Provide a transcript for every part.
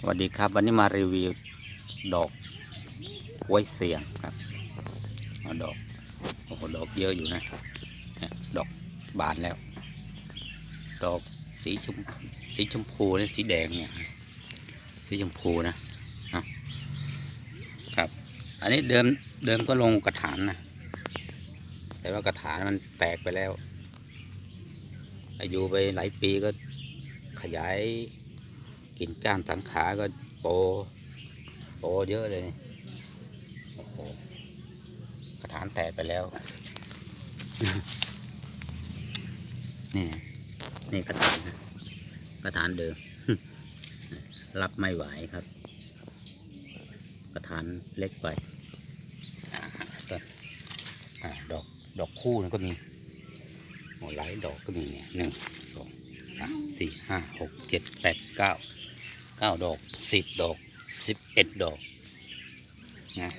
สวัสดีครับ วันนี้มารีวิวดอกกล้วยเสียงครับเอาดอกโอ้โหดอกเยอะอยู่นะดอกบานแล้ว ดอกสีชมสีชมพูเนี่ยสีแดงเนี่ยสีชมพูนะครับ อันนี้เดิมเดิมก็ลงกระถางนะแต่ว่ากระถางมันแตกไปแล้วอายุไปหลายปีก็ขยาย กินก้านสังขาก็โตโตเยอะเลยโอ้โหกระถางแตกไปแล้ว นี่นี่กระถางนกระถางเดิม รับไม่ไหวครับ กระถางเล็กไปอดอกดอกคู่นะก็มีหลายดอกก็มีเนี่ยหนึ่งสองสามสี่ห้าหกเจ็ดแปดเก้า เก้าดอกสิบดอกสิบเอ็ดดอกนะ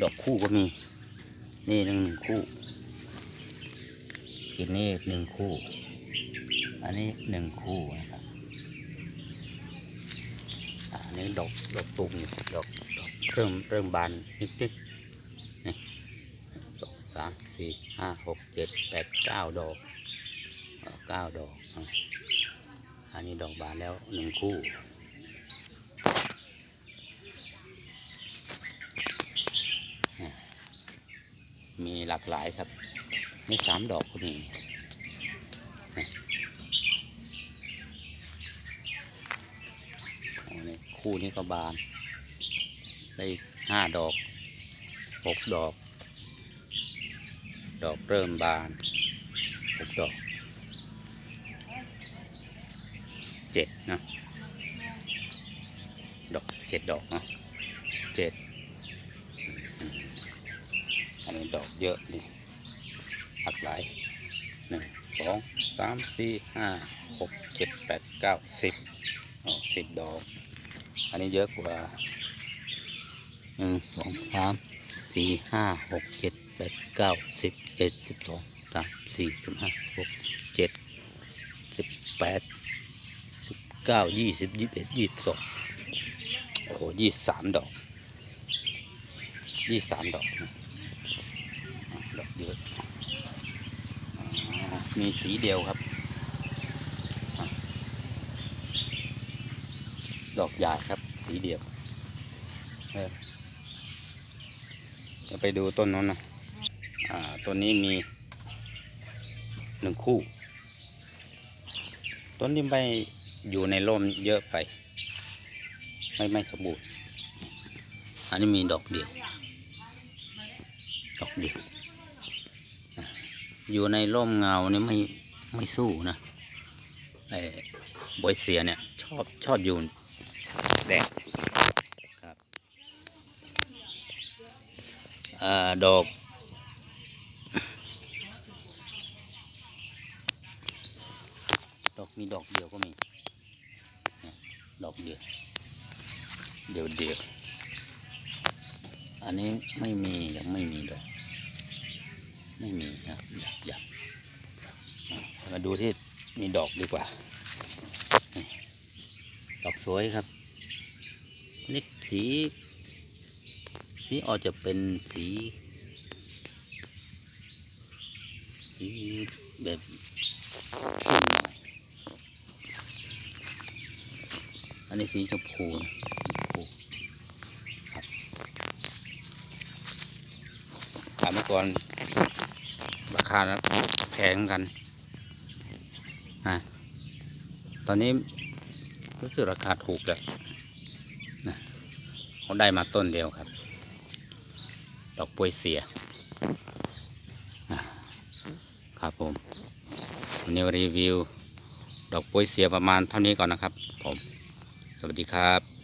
ดอกคู่ก็มี นี่หนึ่งหนึ่งคู่อีกนี่หนึ่งคู่ อันนี้หนึ่งคู่นะครับอันนี้ดอกดอกตุ่มดอกดอกเริ่มเริ่มบานนิดนิดๆนี่สองสามสี่ห้าหกเจ็ดแปดเก้าดอกเก้าดอก อันนี้ดอกบานแล้วหนึ่งคู่ มีหลากหลายครับ มีสามดอกก็มีโอ้นี่คู่นี้ก็บาน ได้ห้าดอกหกดอก ดอกเริ่มบานหกดอกเจ็ดนะดอกเจ็ดดอกเนาะเจ็ดอืมอันนี้ ดอกเยอะนี่หลากหลายหนึ่งสองสามสี่ห้าหกเจ็ดแปดเก้าสิบอ๋อสิบดอก อันนี้เยอะกว่าหนึ่งสองสามสี่ห้าหกเจ็ดแปดเก้าสิบเอ็ดสิบสองสามสี่สิบห้าสิบหกเจ็ดสิบแปดสิบเก้ายี่สิบยี่สิบเอ็ดยี่สิบสองโอ้โหยี่สิบสามดอกยี่สิบสามดอก เยอะมีสีเดียวครับอดอกใหญ่ครับ สีเดียวจะไปดูต้นนั้นนะต้นนี้มีหนึ่งคู่ ต้นนี้ไม่อยู่ในร่มเยอะไป ไม่ไม่สมบูรณ์อันนี้มีดอกเดียว ดอกเดียว อยู่ในร่มเงาเนี่ยไม่ไม่สู้นะไอ้บอยเสียเนี่ย ชอบชอบอยู่แดดครับอดอกดอกมีดอกเดียวก็มีดอกเดียวเดียวเดียวอันนี้ไม่มียังไม่มีดอก ไม่มีครับอยากอยากมาดูที่มีดอกดีกว่า ดอกสวยครับ นี่สีสีออกจะเป็นสีสีแบบเข้มหน่อยอันนี้สีชมพูนะสีชมพูครับถามเมื่อก่อน คาแพงกันอะตอนนี้รู้สึกราคาถูกแล้วนะเขาได้มาต้นเดียวครับ ดอกปวยเสียครับผมวันนี้รีวิว ดอกปวยเสียประมาณเท่านี้ก่อนนะครับ ผม สวัสดีครับ